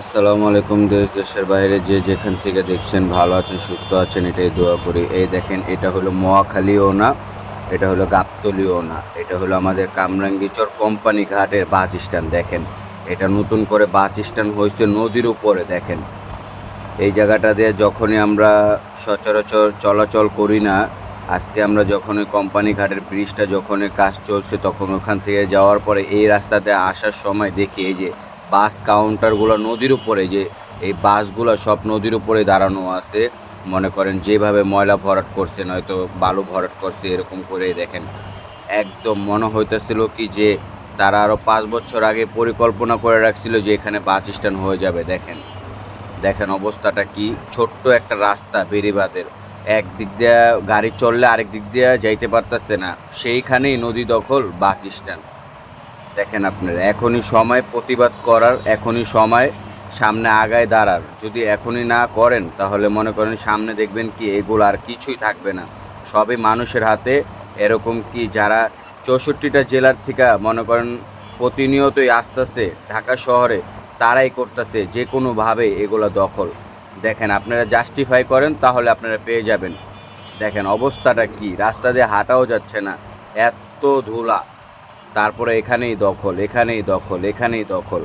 আসসালামু আলাইকুম দেশ, দেশের বাইরে যে যেখান থেকে দেখছেন, ভালো আছেন, সুস্থ আছেন, এটাই দোয়া করি। এই দেখেন, এটা হলো মোয়াখালীও না এটা হলো গাবতলিও না এটা হলো আমাদের কামরাঙ্গিচর কোম্পানি ঘাটের বাস স্ট্যান্ড, দেখেন। এটা নতুন করে বাস স্ট্যান্ড হয়েছে নদীর উপরে, দেখেন। এই জায়গাটা দিয়ে যখনই আমরা সচরাচর চলাচল করি না, আজকে আমরা যখন ওই কোম্পানি ঘাটের ব্রিজটা যখন কাজ চলছে, তখন ওখান থেকে যাওয়ার পরে এই রাস্তাতে আসার সময় দেখি এই যে বাস কাউন্টারগুলো নদীর উপরে, যে এই বাসগুলো সব নদীর উপরে দাঁড়ানো আছে, মনে করেন যেভাবে ময়লা ভরাট করছে, নয়তো বালু ভরাট করছে, এরকম করে দেখেন। একদম মনে হইতেছিল কি যে তারা আরও পাঁচ বছর আগে পরিকল্পনা করে রাখছিল যে এখানে বাস স্ট্যান্ড হয়ে যাবে, দেখেন। দেখেন অবস্থাটা কি, ছোট্ট একটা রাস্তা বেরিবাদের এক দিক দিয়ে গাড়ি চললে আরেক দিক দিয়ে যাইতে পারতেছে না, সেইখানেই নদী দখল, বাস স্ট্যান্ড। দেখেন আপনারা, এখনই সময় প্রতিবাদ করার, এখনই সময় সামনে আগায় দাঁড়ার। যদি এখনই না করেন, তাহলে মনে করেন সামনে দেখবেন কি, এগুলো আর কিছুই থাকবে না। সবই মানুষের হাতে, এরকম কি যারা চৌষট্টিটা জেলার থেকে মনে করেন প্রতিনিয়তই আসতেছে, ঢাকা শহরে, তারাই করতেছে যে কোনোভাবে এগুলো দখল। দেখেন, আপনারা জাস্টিফাই করেন, তাহলে আপনারা পেয়ে যাবেন। দেখেন, অবস্থাটা কি? রাস্তা দিয়ে হাঁটাও যাচ্ছে না। এত ধুলা। তারপরে এখানেই দখল এখানেই দখল এখানেই দখল।